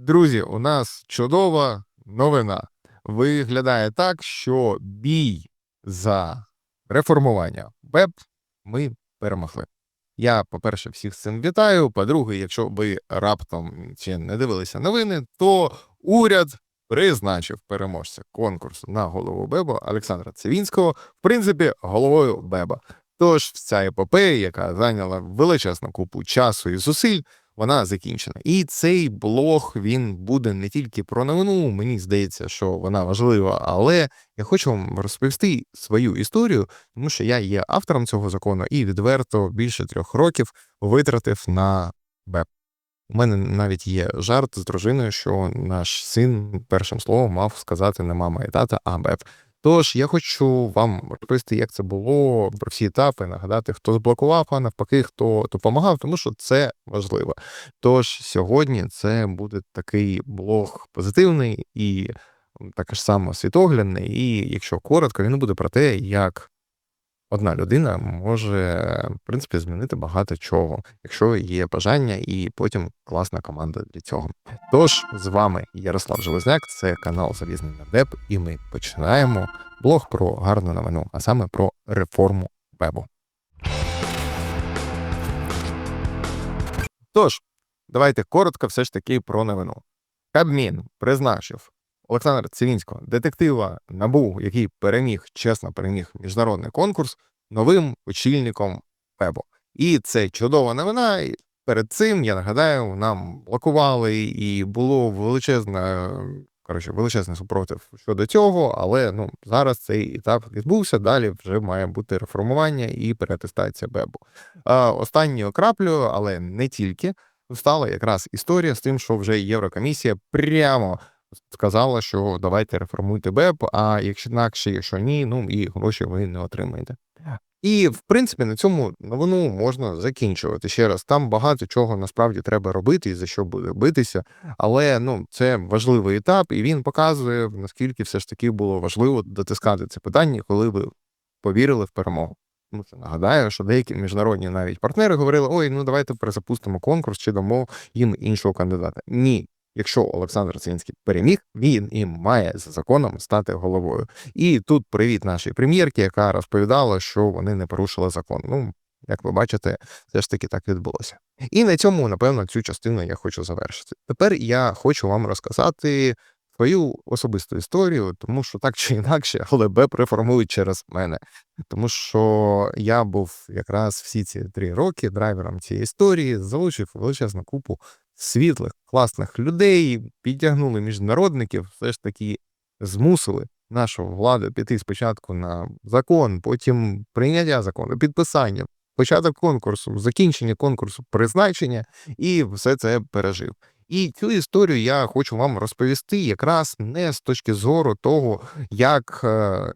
Друзі, у нас чудова новина. Виглядає так, що бій за реформування БЕП ми перемогли. Я, по-перше, всіх з цим вітаю. По-друге, якщо ви раптом ще не дивилися новини, то уряд призначив переможця конкурсу на голову БЕБа Олександра Цивінського, в принципі, головою БЕБа. Тож ця епопея, яка зайняла величезну купу часу і зусиль, вона закінчена. І цей блог він буде не тільки про новину. Мені здається, що вона важлива, але я хочу вам розповісти свою історію, тому що я є автором цього закону і відверто більше трьох років витратив на БЕП. У мене навіть є жарт з дружиною, що наш син першим словом мав сказати не мама і тата, а БЕП. Тож я хочу вам розповісти, як це було про всі етапи, нагадати, хто зблокував, а навпаки, хто допомагав, тому що це важливо. Тож сьогодні це буде такий блог позитивний і також само світоглядний. І якщо коротко, він буде про те, як одна людина може, в принципі, змінити багато чого, якщо є бажання, і потім класна команда для цього. Тож з вами Ярослав Железняк, це канал Залізний Нардеп, і ми починаємо блог про гарну новину, а саме про реформу вебу. Тож, давайте коротко все ж таки про новину. Кабмін призначив Олександра Цивінського, детектива НАБУ, який переміг, чесно переміг міжнародний конкурс, новим очільником вебу. І це чудова новина. Перед цим я нагадаю, нам блокували і було величезне, коротше, величезний супротив щодо цього, але ну зараз цей етап відбувся. Далі вже має бути реформування і переатестація Бебу. Останньою краплею, але не тільки, стала якраз історія з тим, що вже Єврокомісія прямо сказала, що давайте реформуйте БЕП, а якщо інакше, якщо ні, ну і гроші ви не отримаєте. І в принципі на цьому новину можна закінчувати ще раз. Там багато чого насправді треба робити і за що буде битися, але ну це важливий етап, і він показує наскільки все ж таки було важливо дотискати це питання, коли ви повірили в перемогу. Ну, це нагадаю, що деякі міжнародні навіть партнери говорили: ой, ну давайте перезапустимо конкурс чи дамо їм іншого кандидата. Ні, Якщо Олександр Цинський переміг, він і має за законом стати головою. І тут привіт нашій прем'єрці, яка розповідала, що вони не порушили закон. Ну, як ви бачите, все ж таки так відбулося. І на цьому, напевно, цю частину я хочу завершити. Тепер я хочу вам розказати свою особисту історію, тому що так чи інакше, але Б реформують через мене. Тому що я був якраз всі ці три роки драйвером цієї історії, залучив величезну купу світлих, класних людей, підтягнули міжнародників, все ж таки змусили нашу владу піти спочатку на закон, потім прийняття закону, підписання, початок конкурсу, закінчення конкурсу, призначення, і все це пережив. І цю історію я хочу вам розповісти якраз не з точки зору того, як е,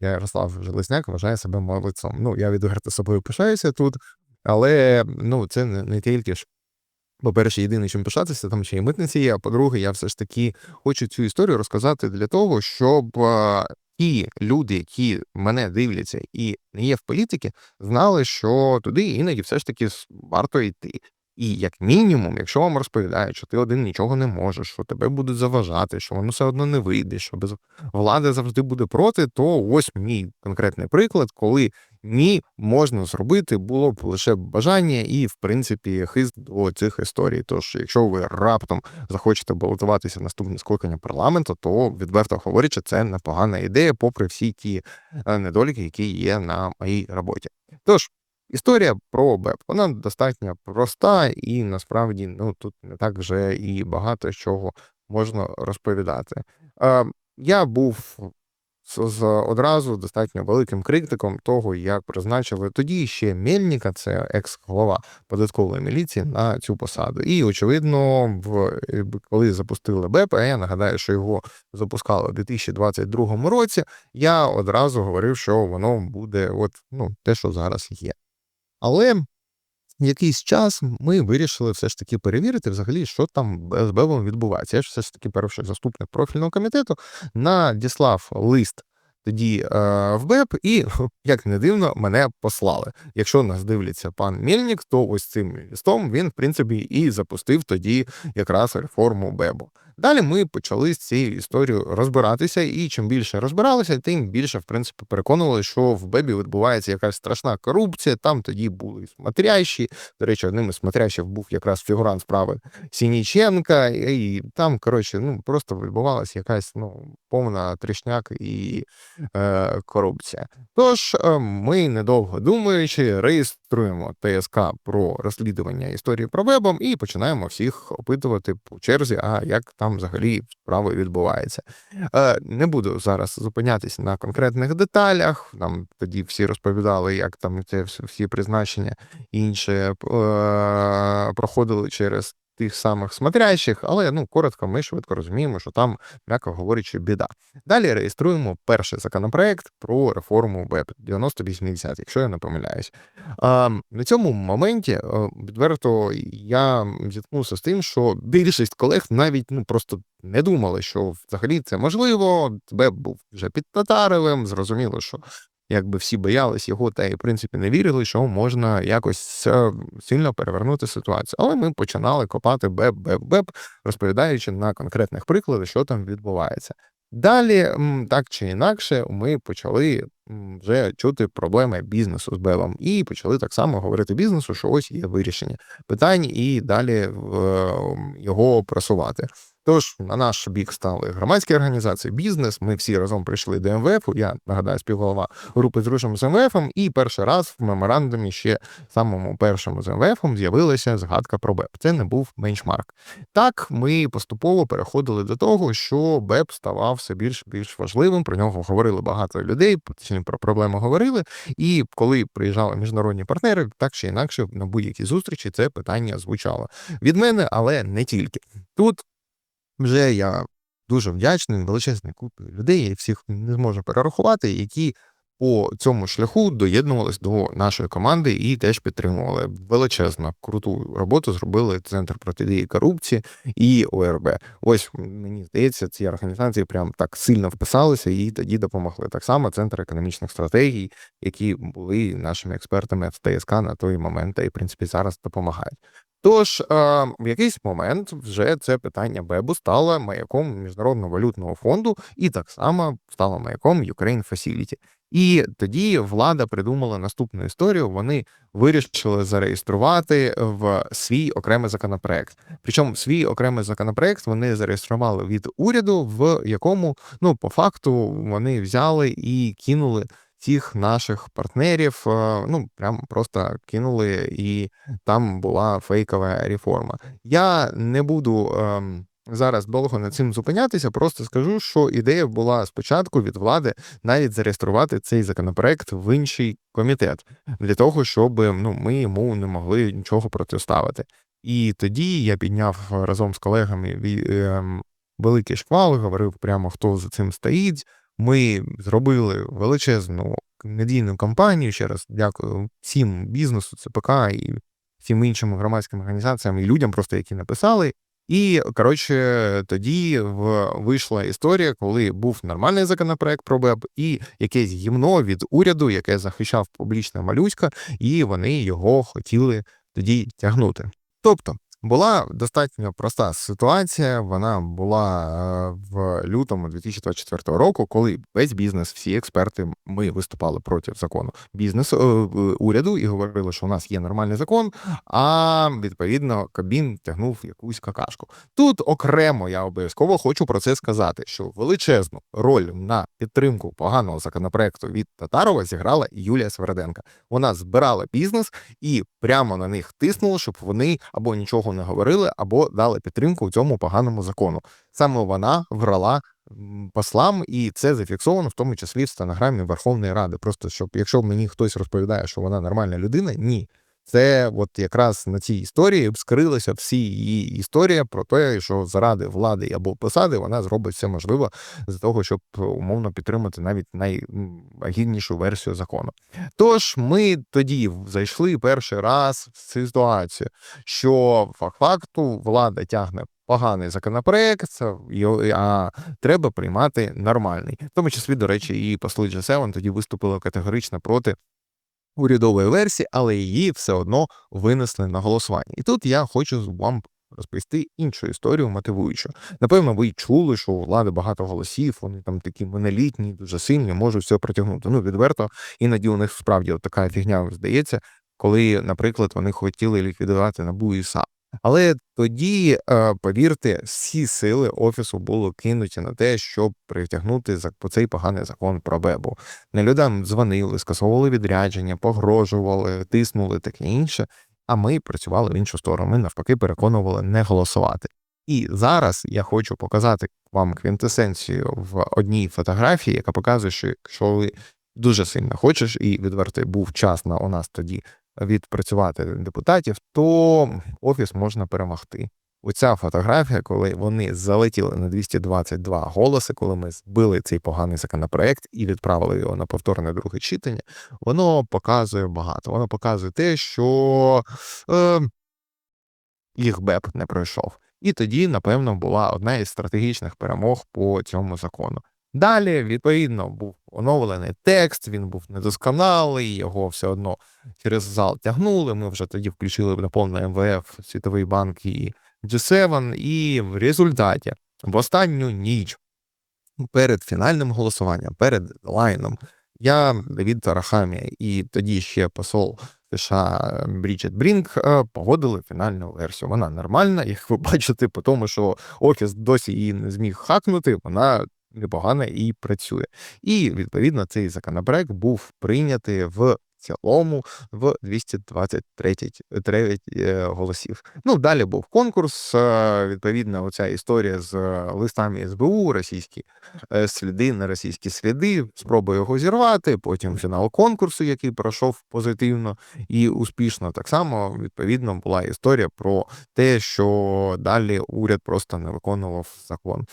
Ярослав Железняк вважає себе молодцем. Ну, я відверто собою пишаюся тут, але ну, це не тільки ж по-перше, єдине, чим пишатися, там ще й митниці є. А по-друге, я все ж таки хочу цю історію розказати для того, щоб а, ті люди, які мене дивляться і не є в політиці, знали, що туди іноді все ж таки варто йти. І як мінімум, якщо вам розповідають, що ти один нічого не можеш, що тебе будуть заважати, що воно все одно не вийде, що без влади завжди буде проти, то ось мій конкретний приклад, коли ні, можна зробити, було б лише бажання і, в принципі, хист до цих історій. Тож, якщо ви раптом захочете балотуватися в наступне скликання парламенту, то відверто говорячи, це непогана ідея, попри всі ті е, недоліки, які є на моїй роботі. Тож. Історія про БЕП, вона достатньо проста, і насправді ну тут не так вже і багато чого можна розповідати. Е, Я був з одразу достатньо великим критиком того, як призначили тоді ще Мельника, це екс-голова податкової міліції, на цю посаду. І очевидно, в коли запустили БЕП, а я нагадаю, що його запускали у 2022 році. Я одразу говорив, що воно буде, от ну те, що зараз є. Але якийсь час ми вирішили все ж таки перевірити, взагалі, що там з БЕБом відбувається. Я ж все ж таки перший заступник профільного комітету надіслав лист тоді е, в БЕП, і як не дивно, мене послали. Якщо нас дивляться пан Мільнік, то ось цим листом він, в принципі, і запустив тоді якраз реформу БЕБу. Далі ми почали з цією історією розбиратися, і чим більше розбиралися, тим більше в принципі переконували, що в Бебі відбувається якась страшна корупція. Там тоді були смотрящі. До речі, одним із смотрящих був якраз фігурант справи Сініченка, і там коротше, ну просто відбувалася якась ну повна трішняк і е, корупція. Тож е, ми недовго думаючи, реєструємо ТСК про розслідування історії про вебом і починаємо всіх опитувати по черзі, а як там взагалі справи відбувається. Е, Не буду зараз зупинятися на конкретних деталях. Нам тоді всі розповідали, як там це всі призначення інше проходили через тих самих смотрящих, але ну коротко, ми швидко розуміємо, що там, м'яко говорячи, біда. Далі реєструємо перший законопроект про реформу БЕП 9080, якщо я не помиляюсь. А, На цьому моменті е, відверто я зіткнувся з тим, що більшість колег навіть ну просто не думали, що взагалі це можливо. БЕП був вже під Татаревим, зрозуміло, що якби всі боялись його, та й в принципі не вірили, що можна якось сильно перевернути ситуацію. Але ми починали копати беп-беп-беп, розповідаючи на конкретних прикладах, що там відбувається. Далі, так чи інакше, ми почали вже чути проблеми бізнесу з Бевом і почали так само говорити бізнесу, що ось є вирішення питань, і далі його просувати. Тож на наш бік стали громадські організації, бізнес. Ми всі разом прийшли до МВФ. Я нагадаю, співголова групи з рушем з МВФом, і перший раз в меморандумі ще самому першому з МВФом з'явилася згадка про БЕП. Це не був бенчмарк. Так ми поступово переходили до того, що БЕП ставав все більш більш важливим. Про нього говорили багато людей. про проблеми говорили. І коли приїжджали міжнародні партнери, так чи інакше на будь-якій зустрічі це питання звучало від мене, але не тільки тут. Вже я дуже вдячний величезній купі людей, я всіх не зможу перерахувати, які по цьому шляху доєднувались до нашої команди і теж підтримували. Величезну круту роботу зробили Центр протидії корупції і ОРБ. Ось мені здається, ці організації прям так сильно вписалися і тоді допомогли. Так само центр економічних стратегій, які були нашими експертами в ТСК на той момент, і в принципі зараз допомагають. Тож, в якийсь момент вже це питання Бебу стало маяком Міжнародного валютного фонду і так само стало маяком Ukraine Facility. І тоді влада придумала наступну історію. Вони вирішили зареєструвати в свій окремий законопроект. Причому свій окремий законопроект вони зареєстрували від уряду, в якому ну по факту вони взяли і кинули всіх наших партнерів, ну прям просто кинули, і там була фейкова реформа. Я не буду. Ем, зараз довго над цим зупинятися, просто скажу, що ідея була спочатку від влади навіть зареєструвати цей законопроект в інший комітет для того, щоб ну ми йому не могли нічого протиставити. І тоді я підняв разом з колегами ем, великий шквал, говорив прямо хто за цим стоїть. Ми зробили величезну медійну кампанію. Ще раз дякую всім бізнесу, ЦПК і всім іншим громадським організаціям і людям, просто які написали. І коротше, тоді вийшла історія, коли був нормальний законопроект про БЕБ і якесь гімно від уряду, яке захищав публічна малюська, і вони його хотіли тоді тягнути. Тобто була достатньо проста ситуація. Вона була е, в лютому 2024 року, коли весь бізнес, всі експерти, ми виступали проти закону бізнесу е, уряду і говорили, що у нас є нормальний закон. А відповідно Кабін тягнув якусь какашку. Тут окремо я обов'язково хочу про це сказати: що величезну роль на підтримку поганого законопроекту від Татарова зіграла Юлія Сверденка. Вона збирала бізнес і прямо на них тиснула, щоб вони або нічого нічого не говорили або дали підтримку цьому поганому закону. Саме вона врала послам, і це зафіксовано в тому числі в стенограмі Верховної Ради. Просто щоб, якщо мені хтось розповідає, що вона нормальна людина, ні. Це от якраз на цій історії скрилася всі її історія про те, що заради влади або посади вона зробить все можливе для того, щоб умовно підтримати навіть найгіднішу версію закону. Тож ми тоді зайшли перший раз в цю ситуацію, що факту влада тягне поганий законопроект, а треба приймати нормальний. В тому числі, до речі, і посли G7 тоді виступили категорично проти урядової версії, але її все одно винесли на голосування. І тут я хочу вам розповісти іншу історію мотивуючу. Напевно, ви чули, що у влади багато голосів, вони там такі монолітні, дуже сильні, можуть все протягнути. Ну, відверто, іноді у них справді от така фігня здається, коли, наприклад, вони хотіли ліквідувати НАБУ і САП. Але тоді, е, повірте, всі сили офісу були кинуті на те, щоб притягнути за цей поганий закон про БЕБу. Не людям дзвонили, скасовували відрядження, погрожували, тиснули таке інше. А ми працювали в іншу сторону. Ми навпаки переконували не голосувати. І зараз я хочу показати вам квінтесенцію в одній фотографії, яка показує, що якщо ви дуже сильно хочеш, і відверто був час на у нас тоді відпрацювати депутатів, то офіс можна перемогти. Оця фотографія, коли вони залетіли на 222 голоси, коли ми збили цей поганий законопроект і відправили його на повторне друге читання, воно показує багато. Воно показує те, що е, їх БЕП не пройшов. І тоді, напевно, була одна із стратегічних перемог по цьому закону. Далі, відповідно, був оновлений текст, він був недосконалий, його все одно через зал тягнули. Ми вже тоді включили на повне МВФ, Світовий банк і G7, і в результаті в останню ніч перед фінальним голосуванням, перед лайном, я, Давід Тарахамія і тоді ще посол США Бріджет Брінк е, погодили фінальну версію. Вона нормальна, як ви бачите, по тому, що офіс досі її не зміг хакнути, вона непогана і працює. І відповідно цей законопроект був прийнятий в цілому в 223 9 е, голосів. Ну далі був конкурс. е, Відповідно, оця історія з е, листами СБУ, російські сліди на російські сліди, спроба його зірвати. Потім фінал конкурсу, який пройшов позитивно і успішно. Так само відповідно була історія про те, що далі уряд просто не виконував закон.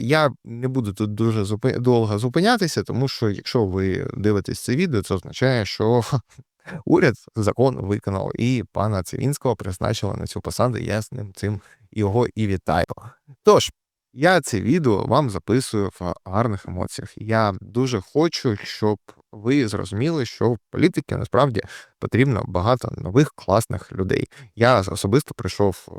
Я не буду тут дуже довго зупинятися, тому що якщо ви дивитесь це відео, це означає, що уряд закон виконав, і пана Цивінського призначили на цю посаду. Я з ним цим його і вітаю. Тож. Я це відео вам записую в гарних емоціях. Я дуже хочу, щоб ви зрозуміли, що в політики насправді потрібно багато нових класних людей. Я особисто прийшов е,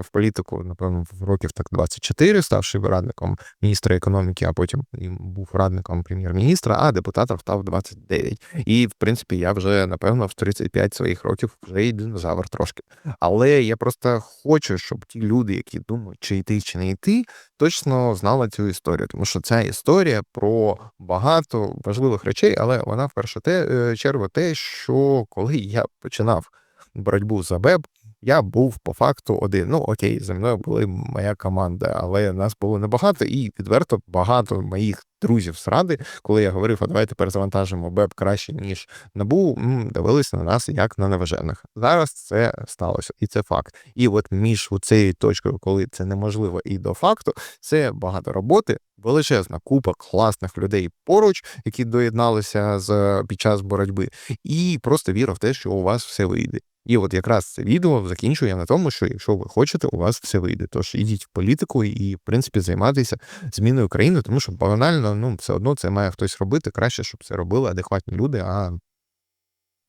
в політику, напевно, в років так 24, ставши радником міністра економіки, а потім був радником прем'єр-міністра, а депутатом став 29. І в принципі, я вже напевно в 35 своїх років вже і динозавр трошки. Але я просто хочу, щоб ті люди, які думають, чи йти, чи не йти, точно знала цю історію, тому що ця історія про багато важливих речей, але вона в першу те, е, чергу те, що коли я починав боротьбу за БЕБ, я був по факту один. Ну окей, за мною була моя команда, але нас було небагато, і відверто багато моїх друзів з ради, коли я говорив, а давайте перезавантажимо БЕБ краще ніж набу, дивилися на нас як на неважених. Зараз це сталося, і це факт. І от між цією точкою, коли це неможливо, і до факту, це багато роботи, величезна купа класних людей поруч, які доєдналися з під час боротьби, і просто віра в те, що у вас все вийде. І от якраз це відео закінчує на тому, що якщо ви хочете, у вас все вийде. Тож ідіть в політику і, в принципі, займатися зміною країни, тому що банально, ну все одно це має хтось робити. Краще, щоб це робили адекватні люди. А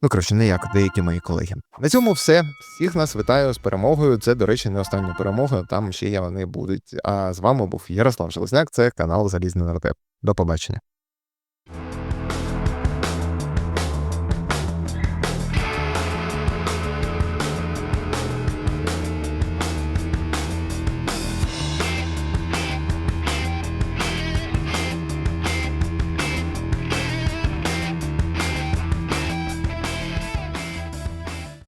ну коротше, не як деякі мої колеги. На цьому все. Всіх нас вітаю з перемогою. Це, до речі, не остання перемога. Там ще є вони будуть. А з вами був Ярослав Железняк. Це канал Залізний Нартеп. До побачення.